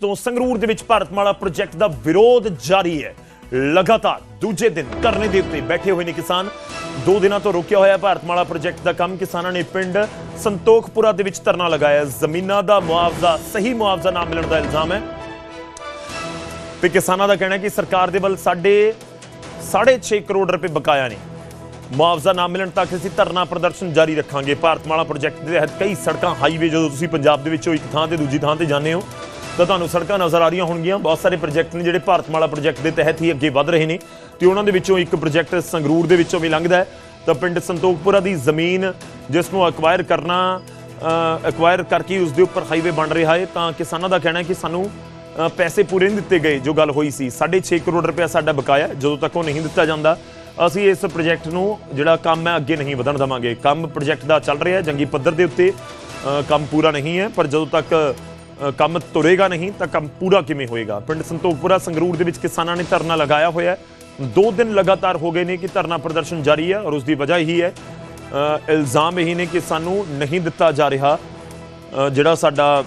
ਤੋਂ ਸੰਗਰੂਰ ਦੇ ਵਿੱਚ ਭਾਰਤਮਾਲਾ ਪ੍ਰੋਜੈਕਟ ਦਾ ਵਿਰੋਧ ਜਾਰੀ ਹੈ। ਲਗਾਤਾਰ ਦੂਜੇ ਦਿਨ ਧਰਨੇ ਦੇ ਉੱਤੇ ਬੈਠੇ ਹੋਏ ਨੇ ਕਿਸਾਨ। ਦੋ ਦਿਨਾਂ ਤੋਂ ਰੁਕਿਆ ਹੋਇਆ ਭਾਰਤਮਾਲਾ ਪ੍ਰੋਜੈਕਟ ਦਾ ਕੰਮ ਕਿਸਾਨਾਂ ਨੇ ਪਿੰਡ ਸੰਤੋਖਪੁਰਾ ਦੇ ਵਿੱਚ ਧਰਨਾ ਲਗਾਇਆ। ਜ਼ਮੀਨਾਂ ਦਾ ਮੁਆਵਜ਼ਾ, ਸਹੀ ਮੁਆਵਜ਼ਾ ਨਾ ਮਿਲਣ ਦਾ ਇਲਜ਼ਾਮ ਹੈ। ਤੇ ਕਿਸਾਨਾਂ ਦਾ ਕਹਿਣਾ ਹੈ ਕਿ ਸਰਕਾਰ ਦੇ ਵੱਲ ਸਾਡੇ 6.5 ਕਰੋੜ ਰੁਪਏ ਬਕਾਇਆ ਨੇ। ਮੁਆਵਜ਼ਾ ਨਾ ਮਿਲਣ ਤੱਕ ਅਸੀਂ ਧਰਨਾ ਪ੍ਰਦਰਸ਼ਨ ਜਾਰੀ ਰੱਖਾਂਗੇ। ਭਾਰਤਮਾਲਾ ਪ੍ਰੋਜੈਕਟ ਦੇ ਤਹਿਤ ਕਈ ਸੜਕਾਂ ਹਾਈਵੇ ਜਦੋਂ ਤੁਸੀਂ ਪੰਜਾਬ ਦੇ ਵਿੱਚੋਂ ਇੱਕ ਥਾਂ ਤੇ ਦੂਜੀ ਥਾਂ ਤੇ ਜਾਂਦੇ ਹੋ ਤਾਂ ਤੁਹਾਨੂੰ ਸੜਕਾਂ ਨਜ਼ਰ ਆ ਰਹੀਆਂ ਹੋਣਗੀਆਂ। ਬਹੁਤ ਸਾਰੇ ਪ੍ਰੋਜੈਕਟ ਨੇ ਜਿਹੜੇ ਭਾਰਤਮਾਲਾ ਪ੍ਰੋਜੈਕਟ ਦੇ ਤਹਿਤ ਹੀ ਅੱਗੇ ਵਧ ਰਹੇ ਨੇ। ਤੇ ਉਹਨਾਂ ਦੇ ਵਿੱਚੋਂ ਇੱਕ ਪ੍ਰੋਜੈਕਟ ਸੰਗਰੂਰ ਦੇ ਵਿੱਚੋਂ ਵੀ ਲੰਘਦਾ ਹੈ। ਤਾਂ ਪਿੰਡ ਸੰਤੋਖਪੁਰਾ ਦੀ ਜ਼ਮੀਨ ਜਿਸ ਨੂੰ ਅਕਵਾਇਰ ਕਰਨਾ ਅਕਵਾਇਰ ਕਰਕੇ ਉਸ ਦੇ ਉੱਪਰ ਹਾਈਵੇ ਬਣ ਰਿਹਾ ਹੈ। ਤਾਂ ਕਿਸਾਨਾਂ ਦਾ ਕਹਿਣਾ ਹੈ ਕਿ ਸਾਨੂੰ ਪੈਸੇ ਪੂਰੇ ਨਹੀਂ ਦਿੱਤੇ ਗਏ ਜੋ ਗੱਲ ਹੋਈ ਸੀ। 6.5 ਕਰੋੜ ਰੁਪਏ ਸਾਡਾ ਬਕਾਇਆ ਜਦੋਂ ਤੱਕ ਉਹ ਨਹੀਂ ਦਿੱਤਾ ਜਾਂਦਾ, ਅਸੀਂ ਇਸ ਪ੍ਰੋਜੈਕਟ ਨੂੰ ਜਿਹੜਾ ਕੰਮ ਹੈ ਅੱਗੇ ਨਹੀਂ ਵਧਣ ਦੇਵਾਂਗੇ। ਕੰਮ ਪ੍ਰੋਜੈਕਟ ਦਾ ਚੱਲ ਰਿਹਾ ਹੈ ਜੰਗੀ ਪੱਧਰ ਦੇ ਉੱਤੇ। ਕੰਮ ਪੂਰਾ ਨਹੀਂ ਹੈ, ਪਰ ਜਦੋਂ ਤੱਕ ਕੰਮ ਤੁਰੇਗਾ ਨਹੀਂ, ਤਾਂ ਕੰਮ ਪੂਰਾ ਕਿਵੇਂ ਹੋਏਗਾ? ਪਿੰਡ ਸੰਤੋਖਪੁਰਾ ਸੰਗਰੂਰ ਦੇ ਵਿੱਚ ਕਿਸਾਨਾਂ ਨੇ ਧਰਨਾ ਲਗਾਇਆ ਹੋਇਆ ਹੈ। ਦੋ ਦਿਨ ਲਗਾਤਾਰ ਹੋ ਗਏ ਨੇ ਕਿ ਧਰਨਾ ਪ੍ਰਦਰਸ਼ਨ ਜਾਰੀ ਹੈ ਔਰ ਉਸ ਦੀ ਵਜ੍ਹਾ ਇਹੀ ਹੈ। ਇਲਜ਼ਾਮ ਇਹੀ ਨੇ ਕਿ ਸਾਨੂੰ ਨਹੀਂ ਦਿੱਤਾ ਜਾ ਰਿਹਾ ਜਿਹੜਾ ਸਾਡਾ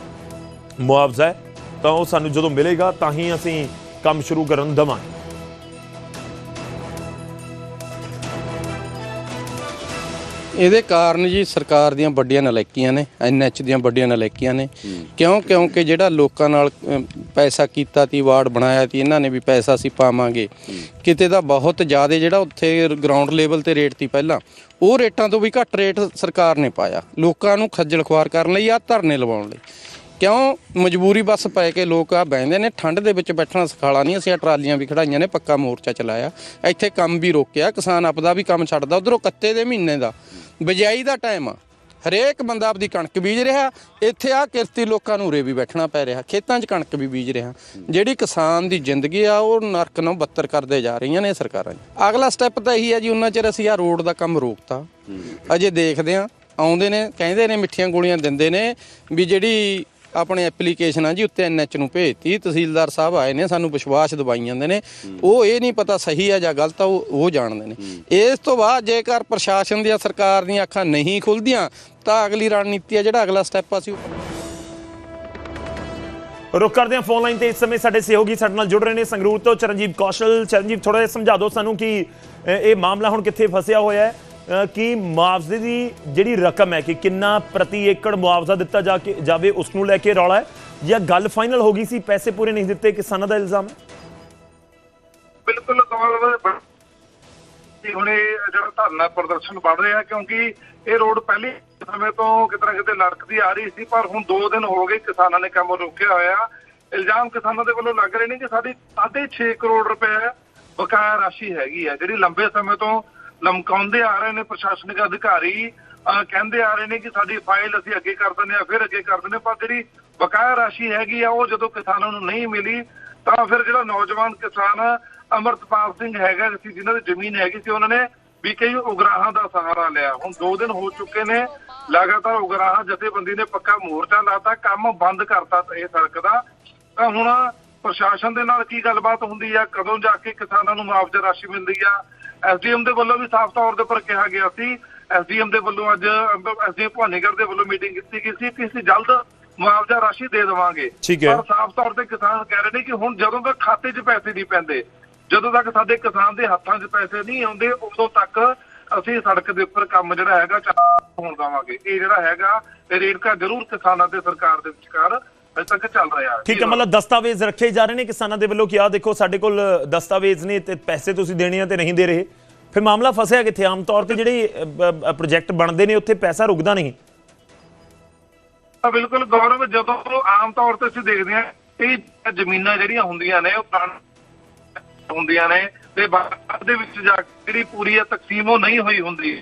ਮੁਆਵਜ਼ਾ ਹੈ, ਤਾਂ ਉਹ ਸਾਨੂੰ ਜਦੋਂ ਮਿਲੇਗਾ, ਤਾਂ ਹੀ ਅਸੀਂ ਕੰਮ ਸ਼ੁਰੂ ਕਰਨ ਦੇਵਾਂਗੇ। ਇਹਦੇ ਕਾਰਨ ਜੀ ਸਰਕਾਰ ਦੀਆਂ ਵੱਡੀਆਂ ਨਲਾਇਕੀਆਂ ਨੇ ਐਨਐਚ ਦੀਆਂ ਵੱਡੀਆਂ ਨਲਾਇਕੀਆਂ ਨੇ। ਕਿਉਂ? ਕਿਉਂਕਿ ਜਿਹੜਾ ਲੋਕਾਂ ਨਾਲ ਅਮ, ਪੈਸਾ ਕੀਤਾ ਤੀ ਵਾਰਡ ਬਣਾਇਆ ਤੀ ਇਹਨਾਂ ਨੇ ਵੀ ਪੈਸਾ ਅਸੀਂ ਪਾਵਾਂਗੇ। ਕਿਤੇ ਦਾ ਬਹੁਤ ਜ਼ਿਆਦਾ ਜਿਹੜਾ ਉੱਥੇ ਗਰਾਊਂਡ ਲੈਵਲ ਤੇ ਰੇਟ ਤੀ ਪਹਿਲਾਂ ਉਹ ਰੇਟਾਂ ਤੋਂ ਵੀ ਘੱਟ ਰੇਟ ਸਰਕਾਰ ਨੇ ਪਾਇਆ। ਲੋਕਾਂ ਨੂੰ ਖੱਜਲ ਖੁਆਰ ਕਰਨ ਲਈ ਆ ਧਰਨੇ ਲਵਾਉਣ ਲਈ। ਕਿਉਂ? ਮਜਬੂਰੀ ਬੱਸ ਪੈ ਕੇ ਲੋਕ ਆ ਬੈੰਦੇ ਨੇ ਠੰਡ ਦੇ ਵਿੱਚ ਬੈਠਣਾ ਸਖਾਲਾ ਨਹੀਂ ਅਸੀਂ ਆਹ ਟਰਾਲੀਆਂ ਵੀ ਖੜਾਈਆਂ ਨੇ ਪੱਕਾ ਮੋਰਚਾ ਚਲਾਇਆ। ਇੱਥੇ ਕੰਮ ਵੀ ਰੋਕਿਆ ਕਿਸਾਨ ਆਪਦਾ ਵੀ ਕੰਮ ਛੱਡਦਾ ਉਧਰੋਂ ਕੱਤੇ ਦੇ ਮਹੀਨੇ ਦਾ। ਬਿਜਾਈ ਦਾ ਟਾਈਮ ਆ। ਹਰੇਕ ਬੰਦਾ ਆਪਦੀ ਕਣਕ ਬੀਜ ਰਿਹਾ ਇੱਥੇ ਆ ਕਿਰਤੀ ਲੋਕਾਂ ਨੂੰ ਉਰੇ ਵੀ ਬੈਠਣਾ ਪੈ ਰਿਹਾ ਖੇਤਾਂ 'ਚ ਕਣਕ ਵੀ ਬੀਜ ਰਿਹਾ। ਜਿਹੜੀ ਕਿਸਾਨ ਦੀ ਜ਼ਿੰਦਗੀ ਆ ਉਹ ਨਰਕ ਨੂੰ ਬੱਤਰ ਕਰਦੇ ਜਾ ਰਹੀਆਂ ਨੇ ਸਰਕਾਰਾਂ ਅਗਲਾ ਸਟੈਪ ਤਾਂ ਇਹੀ ਹੈ ਜੀ ਉਹਨਾਂ ਚਿਰ ਅਸੀਂ ਆ ਰੋਡ ਦਾ ਕੰਮ ਰੋਕਤਾ। ਅਜੇ ਦੇਖਦੇ ਆ ਆਉਂਦੇ ਨੇ ਕਹਿੰਦੇ ਨੇ ਮਿੱਠੀਆਂ ਗੋਲੀਆਂ ਦਿੰਦੇ ਨੇ ਵੀ ਜਿਹੜੀ ਆਪਣੇ ਐਪਲੀਕੇਸ਼ਨ ਆ ਜੀ, ਉੱਤੇ ਐਨਐਚ ਨੂੰ ਭੇਜਤੀ। ਤਹਿਸੀਲਦਾਰ ਸਾਹਿਬ ਆਏ ਨੇ, ਸਾਨੂੰ ਵਿਸ਼ਵਾਸ ਦਿਵਾਈ ਜਾਂਦੇ ਨੇ। ਉਹ ਇਹ ਨਹੀਂ ਪਤਾ ਸਹੀ ਆ ਜਾਂ ਗਲਤ ਆ, ਉਹ ਉਹ ਜਾਣਦੇ ਨੇ। ਇਸ ਤੋਂ ਬਾਅਦ ਜੇਕਰ ਪ੍ਰਸ਼ਾਸਨ ਦੀਆਂ ਸਰਕਾਰ ਦੀਆਂ ਅੱਖਾਂ ਨਹੀਂ ਖੁੱਲਦੀਆਂ, ਤਾਂ ਅਗਲੀ ਰਣਨੀਤੀ ਆ ਜਿਹੜਾ ਅਗਲਾ ਸਟੈਪ ਆ ਸੀ ਉਹ। ਰੁਕ ਕਰਦੇ ਹਾਂ ਫੋਨ ਲਾਈਨ ਤੇ, ਇਸ ਸਮੇਂ ਸਾਡੇ ਸਹਿਯੋਗੀ ਸਾਡੇ ਨਾਲ ਜੁੜ ਰਹੇ ਨੇ ਸੰਗਰੂਰ ਤੋਂ ਚਰਨਜੀਤ ਕੌਸ਼ਲ। ਚਰਨਜੀਤ ਥੋੜਾ ਜਿਹਾ ਸਮਝਾ ਦਿਓ ਸਾਨੂੰ ਕਿ ਇਹ ਮਾਮਲਾ ਹੁਣ ਕਿੱਥੇ ਫਸਿਆ ਹੋਇਆ ਹੈ। ਕਿ ਮੁਆਵਜ਼ੇ ਦੀ ਜਿਹੜੀ ਰਕਮ ਹੈ ਕਿ ਕਿੰਨਾ ਪ੍ਰਤੀ ਏਕੜ ਮੁਆਵਜ਼ਾ ਦਿੱਤਾ ਜਾ ਕੇ ਜਾਵੇ, ਉਸ ਨੂੰ ਲੈ ਕੇ ਰੌਲਾ ਹੈ? ਜਾਂ ਗੱਲ ਫਾਈਨਲ ਹੋ ਗਈ ਸੀ, ਪੈਸੇ ਪੂਰੇ ਨਹੀਂ ਦਿੱਤੇ, ਕਿਸਾਨਾਂ ਦਾ ਇਲਜ਼ਾਮ ਹੈ? ਬਿਲਕੁਲ ਕਿ ਹੁਣ ਜਿਹੜਾ ਧਰਨਾ ਪ੍ਰਦਰਸ਼ਨ ਵੱਧ ਰਿਹਾ, ਕਿਉਂਕਿ ਇਹ ਰੋਡ ਪਹਿਲੇ ਸਮੇਂ ਤੋਂ ਕਿਤੇ ਨਾ ਕਿਤੇ ਲੜਕਦੀ ਆ ਰਹੀ ਸੀ, ਪਰ ਹੁਣ 2 ਦਿਨ ਹੋ ਗਏ ਕਿਸਾਨਾਂ ਨੇ ਕੰਮ ਰੋਕਿਆ ਹੋਇਆ। ਇਲਜ਼ਾਮ ਕਿਸਾਨਾਂ ਦੇ ਵੱਲੋਂ ਲੱਗ ਰਹੇ ਨੇ ਕਿ ਸਾਡੀ 6.5 ਕਰੋੜ ਰੁਪਏ ਬਕਾਇਆ ਰਾਸ਼ੀ ਹੈਗੀ ਹੈ, ਜਿਹੜੀ ਲੰਬੇ ਸਮੇਂ ਤੋਂ ਲਮਕਾਉਂਦੇ ਆ ਰਹੇ ਨੇ ਪ੍ਰਸ਼ਾਸਨਿਕ ਅਧਿਕਾਰੀ ਕਹਿੰਦੇ ਆ ਰਹੇ ਨੇ ਕਿ ਸਾਡੀ ਫਾਈਲ ਅਸੀਂ ਅੱਗੇ ਕਰ ਦਿੰਦੇ ਆ ਫਿਰ ਅੱਗੇ ਕਰ ਦਿੰਦੇ ਪਰ ਜਿਹੜੀ ਬਕਾਇਆ ਰਾਸ਼ੀ ਹੈਗੀ ਆ, ਉਹ ਜਦੋਂ ਕਿਸਾਨਾਂ ਨੂੰ ਨਹੀਂ ਮਿਲੀ, ਤਾਂ ਫਿਰ ਜਿਹੜਾ ਨੌਜਵਾਨ ਕਿਸਾਨ ਅਮਰਤਪਾਲ ਸਿੰਘ ਹੈਗਾ ਸੀ ਜਿਨ੍ਹਾਂ ਦੀ ਜ਼ਮੀਨ ਹੈਗੀ ਸੀ, ਉਹਨਾਂ ਨੇ ਵੀ ਕਈ ਉਗਰਾਹਾਂ ਦਾ ਸਹਾਰਾ ਲਿਆ। ਹੁਣ 2 ਦਿਨ ਹੋ ਚੁੱਕੇ ਨੇ, ਲਗਾਤਾਰ ਉਗਰਾਹਾਂ ਜਥੇਬੰਦੀ ਨੇ ਪੱਕਾ ਮੋਰਚਾ ਲਾਤਾ, ਕੰਮ ਬੰਦ ਕਰਤਾ ਇਹ ਸੜਕ ਦਾ। ਤਾਂ ਹੁਣ ਪ੍ਰਸ਼ਾਸਨ ਦੇ ਨਾਲ ਕੀ ਗੱਲਬਾਤ ਹੁੰਦੀ ਆ? ਕਦੋਂ ਜਾ ਕੇ ਕਿਸਾਨਾਂ ਨੂੰ ਮੁਆਵਜ਼ਾ ਰਾਸ਼ੀ ਮਿਲਦੀ ਆ? ਐਸਡੀਐਮ ਦੇ ਵੱਲੋਂ ਵੀ ਸਾਫ਼ ਤੌਰ ਦੇ ਉੱਪਰ ਕਿਹਾ ਗਿਆ ਸੀ। ਐਸਡੀਐਮ ਦੇ ਵੱਲੋਂ ਅੱਜ ਐਸਡੀਐਮ ਭਾਨੀਗੜ੍ਹ ਦੇ ਵੱਲੋਂ ਮੀਟਿੰਗ ਕੀਤੀ ਗਈ ਸੀ ਕਿ ਅਸੀਂ ਜਲਦ ਮੁਆਵਜ਼ਾ ਰਾਸ਼ੀ ਦੇ ਦੇਵਾਂਗੇ। ਪਰ ਸਾਫ਼ ਤੌਰ ਤੇ ਕਿਸਾਨ ਕਹਿ ਰਹੇ ਨੇ ਕਿ ਹੁਣ ਜਦੋਂ ਤੱਕ ਖਾਤੇ 'ਚ ਪੈਸੇ ਨਹੀਂ ਪੈਂਦੇ ਜਦੋਂ ਤੱਕ ਸਾਡੇ ਕਿਸਾਨ ਦੇ ਹੱਥਾਂ 'ਚ ਪੈਸੇ ਨਹੀਂ ਆਉਂਦੇ ਉਦੋਂ ਤੱਕ ਅਸੀਂ ਸੜਕ ਦੇ ਉੱਪਰ ਕੰਮ ਜਿਹੜਾ ਹੈਗਾ ਚਾਲੂ ਹੋਣ ਦੇਵਾਂਗੇ। ਇਹ ਜਿਹੜਾ ਹੈਗਾ ਇਹ ਰੇੜਕਾ ਜ਼ਰੂਰ ਕਿਸਾਨਾਂ ਤੇ ਸਰਕਾਰ ਦੇ ਵਿਚਕਾਰ ਅਜੇ ਤੱਕ ਚੱਲ ਰਿਹਾ ਠੀਕ ਹੈ ਮਤਲਬ ਦਸਤਾਵੇਜ਼ ਰੱਖੇ ਜਾ ਰਹੇ ਨੇ ਕਿਸਾਨਾਂ ਦੇ ਵੱਲੋਂ ਕਿ ਆਹ ਦੇਖੋ ਸਾਡੇ ਕੋਲ ਦਸਤਾਵੇਜ਼ ਨੇ ਤੇ ਪੈਸੇ ਤੁਸੀਂ ਦੇਣੇ ਆ ਤੇ ਨਹੀਂ ਦੇ ਰਹੇ। ਫਿਰ ਮਾਮਲਾ ਫਸਿਆ ਕਿੱਥੇ? ਆਮ ਤੌਰ ਤੇ ਜਿਹੜੇ ਪ੍ਰੋਜੈਕਟ ਬਣਦੇ ਨੇ ਉੱਥੇ ਪੈਸਾ ਰੁਕਦਾ ਨਹੀਂ। ਤਾਂ ਬਿਲਕੁਲ ਗੌਰਵ ਜਦੋਂ ਆਮ ਤੌਰ ਤੇ ਅਸੀਂ ਦੇਖਦੇ ਹਾਂ ਇਹ ਜ਼ਮੀਨਾਂ ਜਿਹੜੀਆਂ ਹੁੰਦੀਆਂ ਨੇ ਉਹ ਹੁੰਦੀਆਂ ਨੇ ਤੇ ਬਾਅਦ ਦੇ ਵਿੱਚ ਜਾ ਕੇ ਜਿਹੜੀ ਪੂਰੀ ਆ ਤਕਸੀਮ ਉਹ ਨਹੀਂ ਹੋਈ ਹੁੰਦੀ।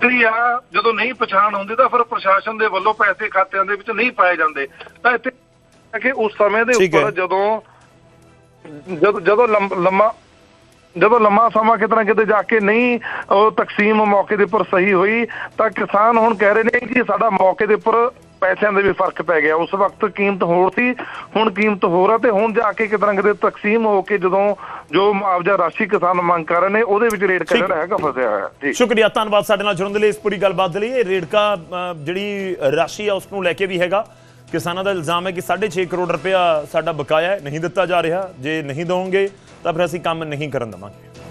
ਜਿਹੜੀ ਆ ਜਦੋਂ ਨਹੀਂ ਪਛਾਣ ਹੁੰਦੀ ਤਾਂ ਫਿਰ ਪ੍ਰਸ਼ਾਸਨ ਦੇ ਵੱਲੋਂ ਪੈਸੇ ਖਾਤਿਆਂ ਦੇ ਵਿੱਚ ਨਹੀਂ ਪਾਏ ਜਾਂਦੇ ਤਾਂ ਇੱਥੇ ਕਿ ਉਸ ਸਮੇਂ ਦੇ। ਉੱਪਰ ਜਦੋਂ ਜਦੋਂ ਜਦੋਂ ਲੰਮ- ਜਦੋਂ ਲੰਮਾ ਸਮਾਂ ਕਿਤੇ ਨਾ ਕਿਤੇ ਜਾ ਕੇ ਨਹੀਂ ਉਹ ਤਕਸੀਮ ਮੌਕੇ ਦੇ ਉੱਪਰ ਸਹੀ ਹੋਈ ਤਾਂ ਕਿਸਾਨ ਹੁਣ ਕਹਿ ਰਹੇ ਨੇ ਕਿ ਸਾਡਾ ਮੌਕੇ ਦੇ ਉੱਪਰ ਪੈਸਿਆਂ ਦੇ ਵੀ ਫ਼ਰਕ ਪੈ ਗਿਆ। ਉਸ ਵਕਤ ਕੀਮਤ ਹੋਰ ਸੀ ਹੁਣ ਕੀਮਤ ਹੋਰ ਆ ਤੇ ਹੁਣ ਜਾ ਕੇ ਕਿਤੇ ਕਿਤੇ ਤਕਸੀਮ ਹੋ ਕੇ ਜਦੋਂ ਜੋ ਮੁਆਵਜ਼ਾ ਰਾਸ਼ੀ ਕਿਸਾਨ ਮੰਗ ਕਰ ਰਹੇ ਨੇ ਉਹਦੇ ਵਿੱਚ ਰੇਟ। ਜਿਹੜਾ ਹੈਗਾ ਫਸਿਆ ਹੋਇਆ। ਜੀ। ਸ਼ੁਕਰੀਆ ਧੰਨਵਾਦ ਸਾਡੇ ਨਾਲ ਜੁੜਨ ਦੇ ਲਈ ਇਸ ਪੂਰੀ ਗੱਲਬਾਤ ਦੇ ਲਈ। ਇਹ ਰੇੜਕਾ ਜਿਹੜੀ ਰਾਸ਼ੀ ਆ ਉਸ ਨੂੰ ਲੈ ਕੇ ਵੀ ਹੈਗਾ। ਕਿਸਾਨਾਂ ਦਾ ਇਲਜ਼ਾਮ ਹੈ ਕਿ 6.5 ਕਰੋੜ ਰੁਪਇਆ ਸਾਡਾ ਬਕਾਇਆ ਹੈ ਨਹੀਂ ਦਿੱਤਾ ਜਾ ਰਿਹਾ। ਜੇ ਨਹੀਂ ਦਵੋਗੇ ਤਾਂ ਫਿਰ ਅਸੀਂ ਕੰਮ ਨਹੀਂ ਕਰਨ ਦੇਵਾਂਗੇ।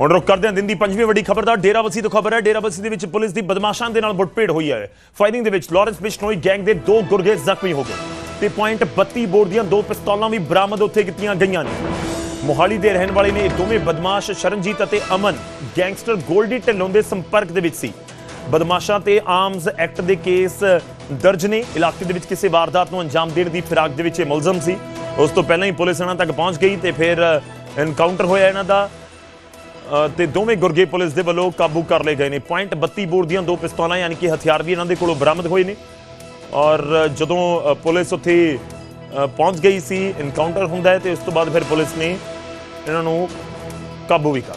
ਹੁਣ ਰੁਕ ਕਰਦੇ ਹਾਂ ਦਿਨ ਦੀ ਪੰਜਵੀਂ ਵੱਡੀ ਖਬਰ ਦਾ। ਡੇਰਾਬੱਸੀ ਤੋਂ ਖਬਰ ਹੈ, ਡੇਰਾਬੱਸੀ ਦੇ ਵਿੱਚ ਪੁਲਿਸ ਦੀ ਬਦਮਾਸ਼ਾਂ ਦੇ ਨਾਲ ਮੁੱਠਭੇੜ ਹੋਈ ਹੈ। ਫਾਇਰਿੰਗ ਦੇ ਵਿੱਚ ਲਾਰੈਂਸ ਬਿਸ਼ਨੋਈ ਗੈਂਗ ਦੇ ਦੋ ਗੁਰਗੇ ਜ਼ਖਮੀ ਹੋ ਗਏ। ਤੇ ਪੁਆਇੰਟ 32 ਬੋਰ ਦੀਆਂ ਦੋ ਪਿਸਤੌਲਾਂ ਵੀ ਬਰਾਮਦ ਉੱਥੇ ਕੀਤੀਆਂ ਗਈਆਂ ਨੇ। ਮੋਹਾਲੀ ਦੇ ਰਹਿਣ ਵਾਲੇ ਨੇ ਇਹ ਦੋਵੇਂ ਬਦਮਾਸ਼ ਸ਼ਰਨਜੀਤ ਅਤੇ ਅਮਨ, ਗੈਂਗਸਟਰ ਗੋਲਡੀ ਢਿੱਲੋਂ ਦੇ ਸੰਪਰਕ ਦੇ ਵਿੱਚ ਸੀ। ਬਦਮਾਸ਼ਾਂ ਤੇ ਆਰਮਸ ਐਕਟ ਦੇ ਕੇਸ ਦਰਜ ਨੇ। ਇਲਾਕੇ ਦੇ ਵਿੱਚ ਕਿਸੇ ਵਾਰਦਾਤ ਨੂੰ ਅੰਜਾਮ ਦੇਣ ਦੀ ਫਿਰਾਕ ਦੇ ਵਿੱਚ ਇਹ ਮੁਲਜ਼ਮ ਸੀ। ਉਸ ਤੋਂ ਪਹਿਲਾਂ ਹੀ ਪੁਲਿਸ ਇਹਨਾਂ ਤੱਕ ਪਹੁੰਚ ਗਈ ਤੇ ਫਿਰ ਐਨਕਾਊਂਟਰ ਹੋਇਆ ਇਹਨਾਂ ਦਾ। ਤੇ ਦੋਵੇਂ ਗੁਰਗੇ ਪੁਲਿਸ ਦੇ ਵੱਲੋਂ ਕਾਬੂ ਕਰ ਲਏ ਗਏ ਨੇ। ਪੁਆਇੰਟ 32 ਬੋਰ ਦੀਆਂ ਦੋ ਪਿਸਤੌਲਾਂ ਯਾਨੀ ਕਿ ਹਥਿਆਰ ਵੀ ਇਹਨਾਂ ਦੇ ਕੋਲੋਂ ਬਰਾਮਦ ਹੋਏ ਨੇ। ਔਰ ਜਦੋਂ ਪੁਲਿਸ ਉੱਥੇ ਪਹੁੰਚ ਗਈ ਸੀ ਇਨਕਾਊਂਟਰ ਹੁੰਦਾ ਹੈ ਤੇ ਉਸ ਤੋਂ ਬਾਅਦ ਫਿਰ ਪੁਲਿਸ ਨੇ ਇਹਨਾਂ ਨੂੰ ਕਾਬੂ ਵੀ ਕਰ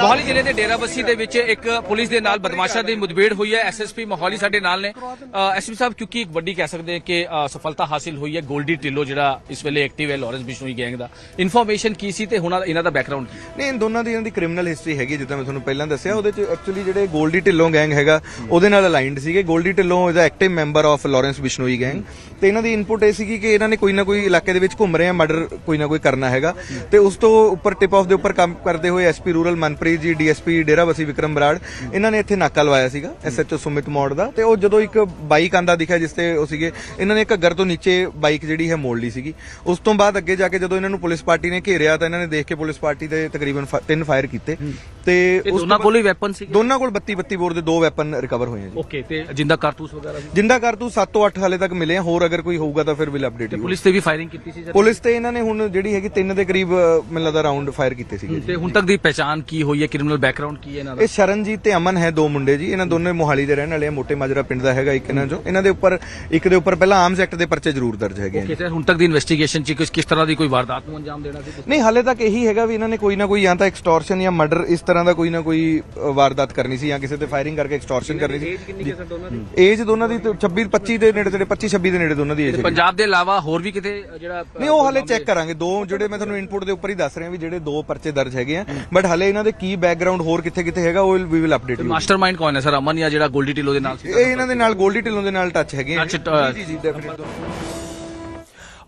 ਮੋਹਾਲੀ ਜ਼ਿਲ੍ਹੇ ਦੇ ਡੇਰਾਬੱਸੀ ਦੇ ਵਿੱਚ ਇੱਕ ਪੁਲਿਸ ਦੇ ਨਾਲ ਬਦਮਾਸ਼ਾਂ ਦੀ ਮੁठਭੇੜ ਹੋਈ ਹੈ। ਐਸਐਸਪੀ ਮੋਹਾਲੀ ਸਾਡੇ ਨਾਲ ਨੇ। ਐਸਪੀ ਸਾਹਿਬ, ਕਿਉਂਕਿ ਇੱਕ ਵੱਡੀ ਕਹਿ ਸਕਦੇ ਕਿ ਸਫਲਤਾ ਹਾਸਿਲ ਹੋਈ ਹੈ ਗੋਲਡੀ ਢਿੱਲੋਂ, ਜਿਹੜਾ ਇਸ ਵੇਲੇ ਐਕਟਿਵ ਹੈ, ਲਾਰੈਂਸ ਬਿਸ਼ਨੋਈ ਗੈਂਗ ਦਾ। ਇਨਫੋਰਮੇਸ਼ਨ ਕੀ ਸੀ ਤੇ ਹੁਣ ਇਹਨਾਂ ਦਾ ਬੈਕਗ੍ਰਾਉਂਡ ਕੀ ਨਹੀਂ ਇਨ ਦੋਨਾਂ ਦੀ ਇਹਨਾਂ ਦੀ ਕ੍ਰਿਮੀਨਲ ਹਿਸਟਰੀ ਹੈਗੀ ਜਿੱਦਾਂ ਮੈਂ ਤੁਹਾਨੂੰ ਪਹਿਲਾਂ ਦੱਸਿਆ, ਉਹਦੇ ਚ ਐਕਚੁਅਲੀ ਜਿਹੜੇ ਗੋਲਡੀ ਢਿੱਲੋਂ ਗੈਂਗ ਹੈਗਾ, ਉਹਦੇ ਨਾਲ ਅਲਾਈਨਡ ਸੀਗੇ। Goldy Dhillon is a active member of Lawrence Bishnoi gang. ਤੇ ਇਹਨਾਂ ਦੀ ਇਨਪੁਟ ਇਹ ਸੀਗੀ ਕਿ ਇਹਨਾਂ ਨੇ ਕੋਈ ਨਾ ਕੋਈ ਇਲਾਕੇ ਦੇ ਵਿੱਚ ਘੁੰਮ ਰਹੇ ਆ ਮਰਡਰ ਕੋਈ ਨਾ ਕੋਈ ਕਰਨਾ ਹੈਗਾ। ਤੇ ਉਸ ਤੋਂ ਉੱਪਰ ਟਿਪ ਆਫ ਦੇ ਉੱਪਰ ਕੰਮ ਕਰਦੇ ਹੋਏ SP rural Manpreet ji DSP Derabassi Vikram Brar ਇਹਨਾਂ ਨੇ ਇੱਥੇ ਨਾਕਾ ਲਵਾਇਆ ਸੀਗਾ ਐਸਐਚਓ ਸੁਮਿਤ ਮੋੜ ਦਾ। ਤੇ ਉਹ ਜਦੋਂ ਇੱਕ ਬਾਈਕ ਆਂਦਾ ਦਿਖਿਆ ਜਿਸ ਤੇ ਉਹ ਸੀਗੇ ਇਹਨਾਂ ਨੇ ਘੱਗਰ ਤੋਂ ਨੀਚੇ ਬਾਈਕ ਜਿਹੜੀ ਹੈ ਮੋੜ ਲਈ ਸੀਗੀ। ਉਸ ਤੋਂ ਬਾਅਦ ਅੱਗੇ ਜਾ ਕੇ ਜਦੋਂ ਇਹਨਾਂ ਨੂੰ ਪੁਲਿਸ ਪਾਰਟੀ ਨੇ ਘੇਰਿਆ ਤਾਂ ਇਹਨਾਂ ਨੇ ਦੇਖ ਕੇ ਪੁਲਿਸ ਪਾਰਟੀ ਦੇ ਤਕਰੀਬਨ ਤਿੰਨ ਫਾਇਰ ਕੀਤੇ। ਤੇ ਤੇ ਉਸ ਦੋਨਾਂ ਕੋਲ ਹੀ ਵੈਪਨ ਸੀ ਦੋਨਾਂ ਕੋਲ 32 32 ਬੋਰ ਦੇ ਦੋ ਵੈਪਨ ਰਿਕਵਰ ਹੋਏ ਆ ਜੀ। ਓਕੇ ਤੇ ਜਿੰਦਾ ਕਾਰਤੂਸ ਵਗੈਰਾ ਵੀ? ਜਿੰਦਾ ਕਾਰਤੂਸ 7 ਤੋਂ 8 ਹਾਲੇ ਤੱਕ ਮਿਲੇ ਆ ਹੋਰ ਅਗਰ ਕੋਈ ਹੋਊਗਾ ਤਾਂ ਫਿਰ ਵਿਲ ਅਪਡੇਟ ਯੂ ਪੁਲਿਸ ਤੇ ਵੀ ਫਾਇਰਿੰਗ ਕੀਤੀ ਸੀ ਪੁਲਿਸ ਤੇ ਇਹਨਾਂ ਨੇ ਹੁਣ ਜਿਹੜੀ ਹੈਗੀ ਤਿੰਨ ਦੇ ਕਰੀਬ ਮੈਨੂੰ ਲੱਗਦਾ ਰਾਉਂਡ ਫਾਇਰ ਕੀਤੇ ਸੀਗੇ ਤੇ ਹੁਣ ਤੱਕ ਦੀ ਪਹਿਚਾਨ ਕੀ ਹੋਈ ਹੈ ਕ੍ਰਿਮੀਨਲ ਬੈਕਗ੍ਰਾਉਂਡ ਕੀ ਹੈ ਇਹਨਾਂ ਦਾ? ਇਹ ਸ਼ਰਨਜੀਤ ਤੇ ਅਮਨ ਹੈ ਦੋ ਮੁੰਡੇ ਜੀ। ਇਹਨਾਂ ਦੋਨੇ ਮੋਹਾਲੀ ਦੇ ਰਹਿਣ ਵਾਲੇ ਆ। ਮੋਟੇ ਮਾਜਰਾ ਪਿੰਡ ਦਾ ਹੈਗਾ ਇੱਕ ਇਹਨਾਂ ਚੋਂ। ਇਹਨਾਂ ਦੇ ਉੱਪਰ ਇੱਕ ਦੇ ਉੱਪਰ ਪਹਿਲਾਂ ਆਰਮਸ ਐਕਟ ਦੇ ਪਰਚੇ ਜ਼ਰੂਰ ਦਰਜ ਹੈਗੇ ਆ ਜੀ। ਹੁਣ ਤੱਕ ਦੀ ਇਨਵੈਸਟੀਗੇਸ਼ਨ ਚ ਕਿਸ ਕਿਸ ਤਰ੍ਹਾਂ ਦੀ ਕੋਈ ਵਾਰਦਾਤ ਨੂੰ ਅੰਜਾਮ ਦੇਣਾ ਸੀ? ਨਹੀਂ ਹਾਲੇ ਤੱਕ ਇਹੀ ਹੈਗਾ ਵੀ ਇਹਨਾਂ ਨੇ ਕੋਈ ਨਾ ਕੋਈ ਜਾਂ ਤਾਂ ਐਕਸਟੋਰਸ਼ਨ ਜਾਂ ਮਰਡਰ ਇਸ ਤਰ੍ਹਾਂ ਦਾ ਕੋਈ ਨਾ ਕੋਈ ਅ, ਵਾਰਦਾਤ ਕਰਨੀ ਸੀ ਜਾਂ ਕਿਸੇ ਤੇ ਫਾਇਰਿੰਗ ਕਰਕੇ ਐਕਸਟੋਰਸ਼ਨ ਕਰਨੀ ਸੀ। ਏਜ ਦੋਨਾਂ ਦੀ? ਤੇ 26 25 ਦੇ ਨੇੜੇ ਤੇੜੇ 25 26 ਦੇ ਨੇੜੇ ਦੋਨਾਂ ਦੀ ਏਜ ਹੈ ਪੰਜਾਬ ਦੇ ਇਲਾਵਾ ਹੋਰ ਵੀ ਕਿਤੇ ਜਿਹੜਾ ਨਹੀਂ ਉਹ ਹਾਲੇ ਚੈੱਕ ਕਰਾਂਗੇ। ਦੋ ਜਿਹੜੇ ਮੈਂ ਤੁਹਾਨੂੰ ਇਨਪੁਟ ਦੇ ਉੱਪਰ ਹੀ ਦੱਸ ਰਿਹਾ ਵੀ ਜਿਹੜੇ ਦੋ ਪਰਚੇ ਦਰਜ ਹੈਗੇ ਆ। ਬਟ ਹਾਲੇ ਇਹਨਾਂ ਦੇ ਕੀ ਬੈਕਗ੍ਰਾਉਂਡ ਹੋਰ ਕਿੱਥੇ ਕਿੱਥੇ ਹੈਗਾ ਉਹ we will update you mastermind ਕੌਣ ਹੈ? ਸਰ ਅਮਨ ਜਾਂ ਜਿਹੜਾ ਗੋਲਡੀ ਢਿੱਲੋਂ ਦੇ ਨਾਲ ਸੀ? ਇਹ ਇਹਨਾਂ ਦੇ ਨਾਲ ਗੋਲਡੀ ਢਿੱਲੋਂ ਦੇ ਨਾਲ ਟੱਚ ਹੈਗੇ ਆ। Touch, ਅ, ਜੀ ਜੀ ਡੈਫੀਨਿਟਲੀ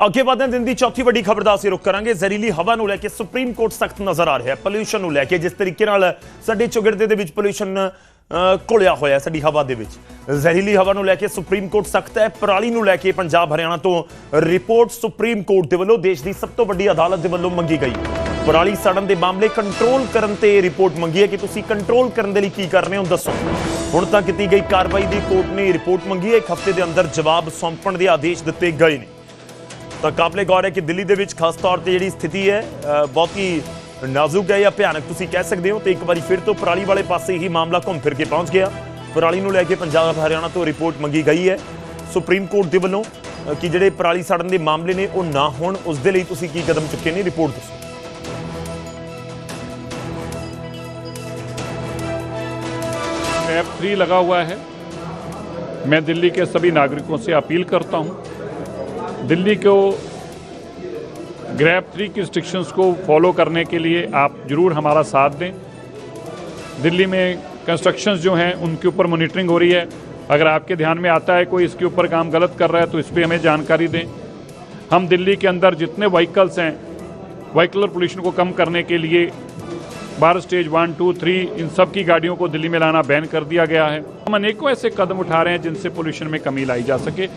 ਅੱਗੇ ਵਧਦੇ ਹਾਂ ਦਿਨ ਦੀ ਚੌਥੀ ਵੱਡੀ ਖਬਰ ਦਾ ਅਸੀਂ ਰੁਕ ਕਰਾਂਗੇ। ਜ਼ਹਿਰੀਲੀ ਹਵਾ ਨੂੰ ਲੈ ਕੇ ਸੁਪਰੀਮ ਕੋਰਟ ਸਖਤ ਨਜ਼ਰ ਆ ਰਿਹਾ ਹੈ। ਪੋਲੂਸ਼ਨ ਨੂੰ ਲੈ ਕੇ ਜਿਸ ਤਰੀਕੇ ਨਾਲ ਸਾਡੇ ਚੁਗੜਦੇ ਦੇ ਵਿੱਚ ਪੋਲੂਸ਼ਨ ਘੁਲਿਆ ਹੋਇਆ ਹੈ ਸਾਡੀ ਹਵਾ ਦੇ ਵਿੱਚ। ਜ਼ਹਿਰੀਲੀ ਹਵਾ ਨੂੰ ਲੈ ਕੇ ਸੁਪਰੀਮ ਕੋਰਟ ਸਖਤ ਹੈ। ਪਰਾਲੀ ਨੂੰ ਲੈ ਕੇ ਪੰਜਾਬ ਹਰਿਆਣਾ ਤੋਂ ਰਿਪੋਰਟ ਸੁਪਰੀਮ ਕੋਰਟ ਦੇ ਵੱਲੋਂ ਦੇਸ਼ ਦੀ ਸਭ ਤੋਂ ਵੱਡੀ ਅਦਾਲਤ ਦੇ ਵੱਲੋਂ ਮੰਗੀ ਗਈ। ਪਰਾਲੀ ਸੜਨ ਦੇ ਮਾਮਲੇ ਕੰਟਰੋਲ ਕਰਨ ਤੇ ਰਿਪੋਰਟ ਮੰਗੀ ਹੈ ਕਿ ਤੁਸੀਂ ਕੰਟਰੋਲ ਕਰਨ ਦੇ ਲਈ ਕੀ ਕਰ ਰਹੇ ਹੋ? ਦੱਸੋ। ਹੁਣ ਤੱਕ ਕੀਤੀ ਗਈ ਕਾਰਵਾਈ ਦੀ ਕੋਰਟ ਨੇ ਰਿਪੋਰਟ ਮੰਗੀ ਹੈ। ਇੱਕ ਹਫ਼ਤੇ ਦੇ ਅੰਦਰ ਜਵਾਬ ਸੌਂਪਣ ਦੇ ਆਦੇਸ਼ ਦਿੱਤੇ ਗਏ ਨੇ। ਤਾਂ ਕਾਬਲੇ ਗੌਰ ਹੈ ਕਿ ਦਿੱਲੀ ਦੇ ਵਿੱਚ ਖਾਸ ਤੌਰ ਤੇ ਜਿਹੜੀ ਸਥਿਤੀ ਹੈ ਬਹੁਤ ਹੀ ਨਾਜ਼ੁਕ ਹੈ ਜਾਂ ਭਿਆਨਕ ਤੁਸੀਂ ਕਹਿ ਸਕਦੇ ਹੋ। ਤੇ ਇੱਕ ਵਾਰੀ ਫਿਰ ਤੋਂ ਪਰਾਲੀ ਵਾਲੇ ਪਾਸੇ ਹੀ ਮਾਮਲਾ ਘੁੰਮ ਫਿਰ ਕੇ ਪਹੁੰਚ ਗਿਆ। ਪਰਾਲੀ ਨੂੰ ਲੈ ਕੇ ਪੰਜਾਬ, ਹਰਿਆਣਾ ਤੋਂ ਰਿਪੋਰਟ ਮੰਗੀ ਗਈ ਹੈ। ਸੁਪਰੀਮ ਕੋਰਟ ਦੇ ਵੱਲੋਂ ਕਿ ਜਿਹੜੇ ਪਰਾਲੀ ਸੜਨ ਦੇ ਮਾਮਲੇ ਨੇ ਉਹ ਨਾ ਹੋਣ, ਉਸ ਦੇ ਲਈ ਤੁਸੀਂ ਕੀ ਕਦਮ ਚੁੱਕੇ ਨੇ? ਰਿਪੋਰਟ ਦੱਸੋ। ऐप थ्री लगा हुआ है। मैं दिल्ली के सभी नागरिकों से अपील करता हूँ, दिल्ली को ग्रैप थ्री की रिस्ट्रिक्शंस को फॉलो करने के लिए आप ज़रूर हमारा साथ दें। दिल्ली में कंस्ट्रक्शंस जो हैं, उनके ऊपर मॉनिटरिंग हो रही है। अगर आपके ध्यान में आता है कोई इसके ऊपर काम गलत कर रहा है तो इस पर हमें जानकारी दें। हम दिल्ली के अंदर जितने व्हीकल्स हैं व्हीकलर पोल्यूशन को कम करने के लिए बार स्टेज वन टू थ्री इन सब की गाड़ियों को दिल्ली में लाना बैन कर दिया गया है हम अनेकों ऐसे कदम उठा रहे हैं जिनसे पोल्यूशन में कमी लाई जा सके